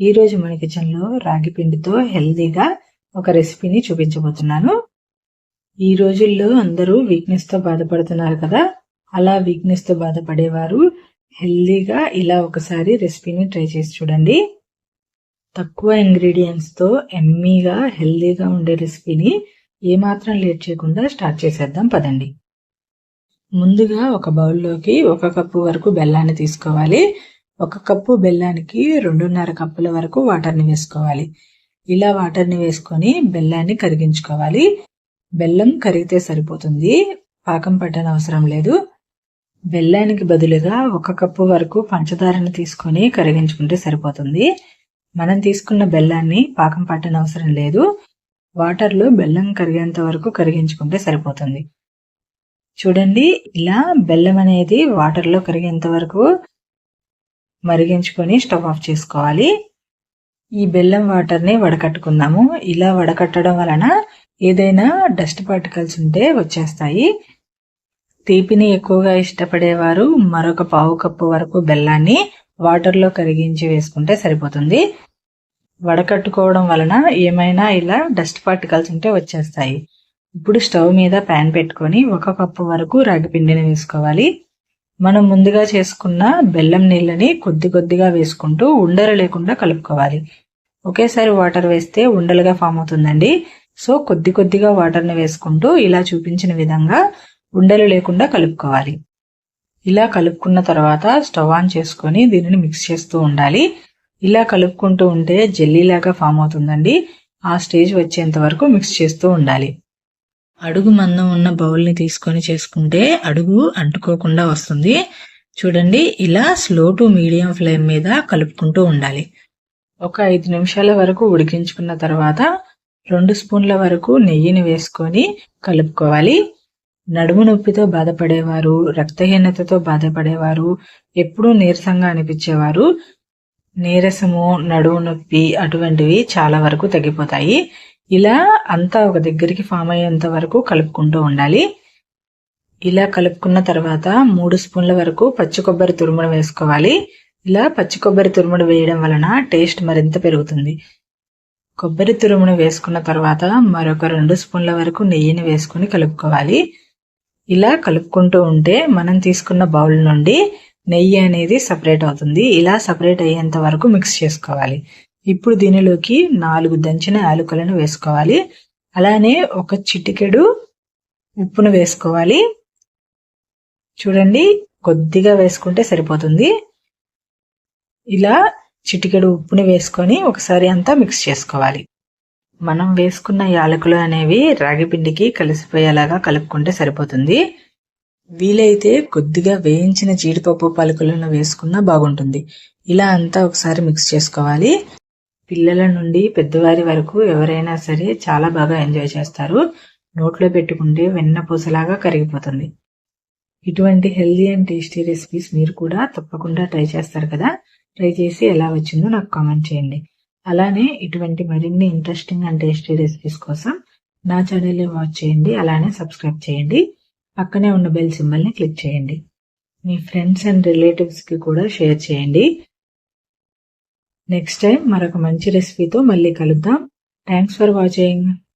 ఈరోజు మన కిచెన్లో రాగి పిండితో హెల్దీగా ఒక రెసిపీని చూపించబోతున్నాను. ఈ రోజుల్లో అందరూ వీక్నెస్తో బాధపడుతున్నారు కదా అలా వీక్నెస్తో బాధపడేవారు హెల్దీగా ఇలా ఒకసారి రెసిపీని ట్రై చేసి చూడండి. తక్కువ ఇంగ్రీడియంట్స్తో ఎమ్మీగా హెల్దీగా ఉండే రెసిపీని ఏమాత్రం లేట్ చేయకుండా స్టార్ట్ చేసేద్దాం పదండి. ముందుగా ఒక బౌల్లోకి ఒక కప్పు వరకు బెల్లాన్ని తీసుకోవాలి. ఒక కప్పు బెల్లానికి రెండున్నర కప్పుల వరకు వాటర్ని వేసుకోవాలి. ఇలా వాటర్ని వేసుకొని బెల్లాన్ని కరిగించుకోవాలి. బెల్లం కరిగితే సరిపోతుంది. పాకం పట్టని అవసరం లేదు. బెల్లానికి బదులుగా ఒక కప్పు వరకు పంచదారని తీసుకొని కరిగించుకుంటే సరిపోతుంది. మనం తీసుకున్న బెల్లాన్ని పాకం పట్టని అవసరం లేదు. వాటర్లో బెల్లం కరిగేంత వరకు కరిగించుకుంటే సరిపోతుంది. చూడండి ఇలా బెల్లం అనేది వాటర్లో కరిగేంత వరకు మరిగించుకొని స్టవ్ ఆఫ్ చేసుకోవాలి. ఈ బెల్లం వాటర్ని వడకట్టుకుందాము. ఇలా వడకట్టడం వలన ఏదైనా డస్ట్ పార్టికల్స్ ఉంటే వచ్చేస్తాయి. తీపిని ఎక్కువగా ఇష్టపడేవారు మరొక పావు కప్పు వరకు బెల్లాన్ని వాటర్లో కరిగించి వేసుకుంటే సరిపోతుంది. వడకట్టుకోవడం వలన ఏమైనా ఇలా డస్ట్ పార్టికల్స్ ఉంటే వచ్చేస్తాయి. ఇప్పుడు స్టవ్ మీద ప్యాన్ పెట్టుకొని ఒక కప్పు వరకు రాగి పిండిని వేసుకోవాలి. మనం ముందుగా చేసుకున్న బెల్లం నీళ్ళని కొద్ది కొద్దిగా వేసుకుంటూ ఉండలు లేకుండా కలుపుకోవాలి. ఒకేసారి వాటర్ వేస్తే ఉండలుగా ఫామ్ అవుతుందండి. సో కొద్ది కొద్దిగా వాటర్ని వేసుకుంటూ ఇలా చూపించిన విధంగా ఉండలు లేకుండా కలుపుకోవాలి. ఇలా కలుపుకున్న తర్వాత స్టవ్ ఆన్ చేసుకొని దీనిని మిక్స్ చేస్తూ ఉండాలి. ఇలా కలుపుకుంటూ ఉంటే జెల్లీలాగా ఫామ్ అవుతుందండి. ఆ స్టేజ్ వచ్చేంత వరకు మిక్స్ చేస్తూ ఉండాలి. అడుగు మందం ఉన్న బౌల్ని తీసుకొని చేసుకుంటే అడుగు అంటుకోకుండా వస్తుంది. చూడండి ఇలా స్లో టు మీడియం ఫ్లేమ్ మీద కలుపుకుంటూ ఉండాలి. ఒక ఐదు నిమిషాల వరకు ఉడికించుకున్న తర్వాత రెండు స్పూన్ల వరకు నెయ్యిని వేసుకొని కలుపుకోవాలి. నడుము నొప్పితో బాధపడేవారు రక్తహీనతతో బాధపడేవారు ఎప్పుడూ నీరసంగా అనిపించేవారు. నీరసము నడుము నొప్పి అటువంటివి చాలా వరకు తగ్గిపోతాయి. ఇలా అంతా ఒక దగ్గరికి ఫామ్ అయ్యేంత వరకు కలుపుకుంటూ ఉండాలి. ఇలా కలుపుకున్న తర్వాత మూడు స్పూన్ల వరకు పచ్చి కొబ్బరి తురుమును వేసుకోవాలి. ఇలా పచ్చి కొబ్బరి తురుముడు వేయడం వలన టేస్ట్ మరింత పెరుగుతుంది. కొబ్బరి తురుమును వేసుకున్న తర్వాత మరొక రెండు స్పూన్ల వరకు నెయ్యిని వేసుకుని కలుపుకోవాలి. ఇలా కలుపుకుంటూ ఉంటే మనం తీసుకున్న బౌల్ నుండి నెయ్యి అనేది సపరేట్ అవుతుంది. ఇలా సపరేట్ అయ్యేంత వరకు మిక్స్ చేసుకోవాలి. ఇప్పుడు దీనిలోకి నాలుగు దంచిన యాలకులను వేసుకోవాలి. అలానే ఒక చిటికెడు ఉప్పును వేసుకోవాలి. చూడండి కొద్దిగా వేసుకుంటే సరిపోతుంది. ఇలా చిటికెడు ఉప్పుని వేసుకొని ఒకసారి అంతా మిక్స్ చేసుకోవాలి. మనం వేసుకున్న యాలకులు అనేవి రాగిపిండికి కలిసిపోయేలాగా కలుపుకుంటే సరిపోతుంది. వీలైతే కొద్దిగా వేయించిన జీడిపప్పు పలుకులను వేసుకున్నా బాగుంటుంది. ఇలా అంతా ఒకసారి మిక్స్ చేసుకోవాలి. పిల్లల నుండి పెద్దవారి వరకు ఎవరైనా సరే చాలా బాగా ఎంజాయ్ చేస్తారు. నోట్లో పెట్టుకుంటే వెన్న పూసలాగా కరిగిపోతుంది. ఇటువంటి హెల్దీ అండ్ టేస్టీ రెసిపీస్ మీరు కూడా తప్పకుండా ట్రై చేస్తారు కదా? ట్రై చేసి ఎలా వచ్చిందో నాకు కామెంట్ చేయండి. అలానే ఇటువంటి మరిన్ని ఇంట్రెస్టింగ్ అండ్ టేస్టీ రెసిపీస్ కోసం నా ఛానల్ని వాచ్ చేయండి అలానే సబ్స్క్రైబ్ చేయండి. పక్కనే ఉన్న బెల్ సింబల్ని క్లిక్ చేయండి. మీ ఫ్రెండ్స్ అండ్ రిలేటివ్స్కి కూడా షేర్ చేయండి. నెక్స్ట్ టైం మరొక మంచి రెసిపీతో మళ్ళీ కలుద్దాం. Thanks for watching